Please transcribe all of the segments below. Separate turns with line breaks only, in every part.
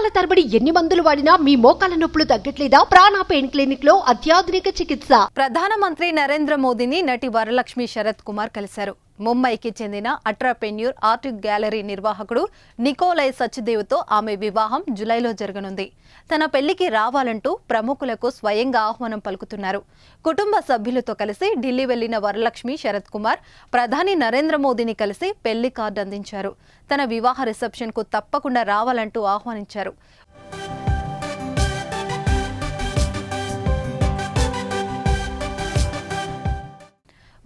నెలల తరబడి ఎన్ని మందులు వాడినా మీ మోకాల నొప్పులు తగ్గట్లేదా? ప్రాణ పెయిన్ క్లినిక్లో అత్యాధునిక చికిత్స.
ప్రధానమంత్రి నరేంద్ర మోదీని నటి వరలక్ష్మి శరత్ కుమార్ కలిశారు. ముంబైకి చెందిన అట్రాపెన్యూర్ ఆర్ట్ గ్యాలరీ నిర్వాహకుడు నికోలై సచ్దేవ్తో ఆమె వివాహం జులైలో జరగనుంది. తన పెళ్ళికి రావాలంటూ ప్రముఖులకు స్వయంగా ఆహ్వానం పలుకుతున్నారు. కుటుంబ సభ్యులతో కలిసి ఢిల్లీ వెళ్ళిన వరలక్ష్మి శరత్ కుమార్ ప్రధాని నరేంద్ర మోదీని కలిసి పెళ్ళి కార్డు అందించారు. తన వివాహ రిసెప్షన్కు తప్పకుండా రావాలంటూ ఆహ్వానించారు.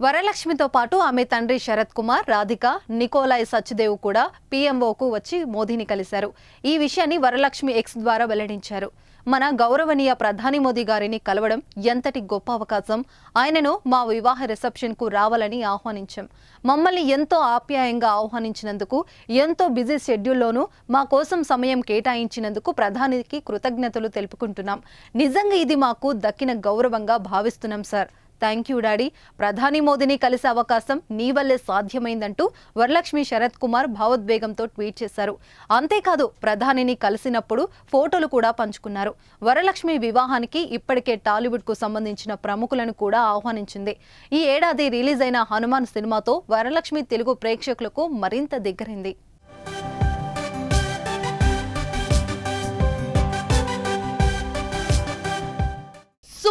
వరలక్ష్మితో పాటు ఆమె తండ్రి శరత్ కుమార్ రాధిక నికోలాయ్ సచ్దేవ్ కూడా పీఎంఓకు వచ్చి మోదీని కలిశారు. ఈ విషయాన్ని వరలక్ష్మి ఎక్స్ ద్వారా వెల్లడించారు. మన గౌరవనీయ ప్రధాని మోదీ గారిని కలవడం ఎంతటి గొప్ప అవకాశం? ఆయనను మా వివాహ రిసెప్షన్కు రావాలని ఆహ్వానించాం. మమ్మల్ని ఎంతో ఆప్యాయంగా ఆహ్వానించినందుకు ఎంతో బిజీ షెడ్యూల్లోనూ మా కోసం సమయం కేటాయించినందుకు ప్రధానికి కృతజ్ఞతలు తెలుపుకుంటున్నాం. నిజంగా ఇది మాకు దక్కిన గౌరవంగా భావిస్తున్నాం సార్. Thank you daddy. ప్రధాని మోదీని కలిసే అవకాశం నీ వల్లే సాధ్యమైందంటూ వరలక్ష్మి శరత్ కుమార్ భావోద్వేగంతో ట్వీట్ చేశారు. అంతేకాదు ప్రధానిని కలిసినప్పుడు ఫోటోలు కూడా పంచుకున్నారు. వరలక్ష్మి వివాహానికి ఇప్పటికే టాలీవుడ్కు సంబంధించిన ప్రముఖులను కూడా ఆహ్వానించింది. ఈ ఏడాది రిలీజ్ అయిన హనుమాన్ సినిమాతో వరలక్ష్మి తెలుగు ప్రేక్షకులకు మరింత దగ్గరైంది.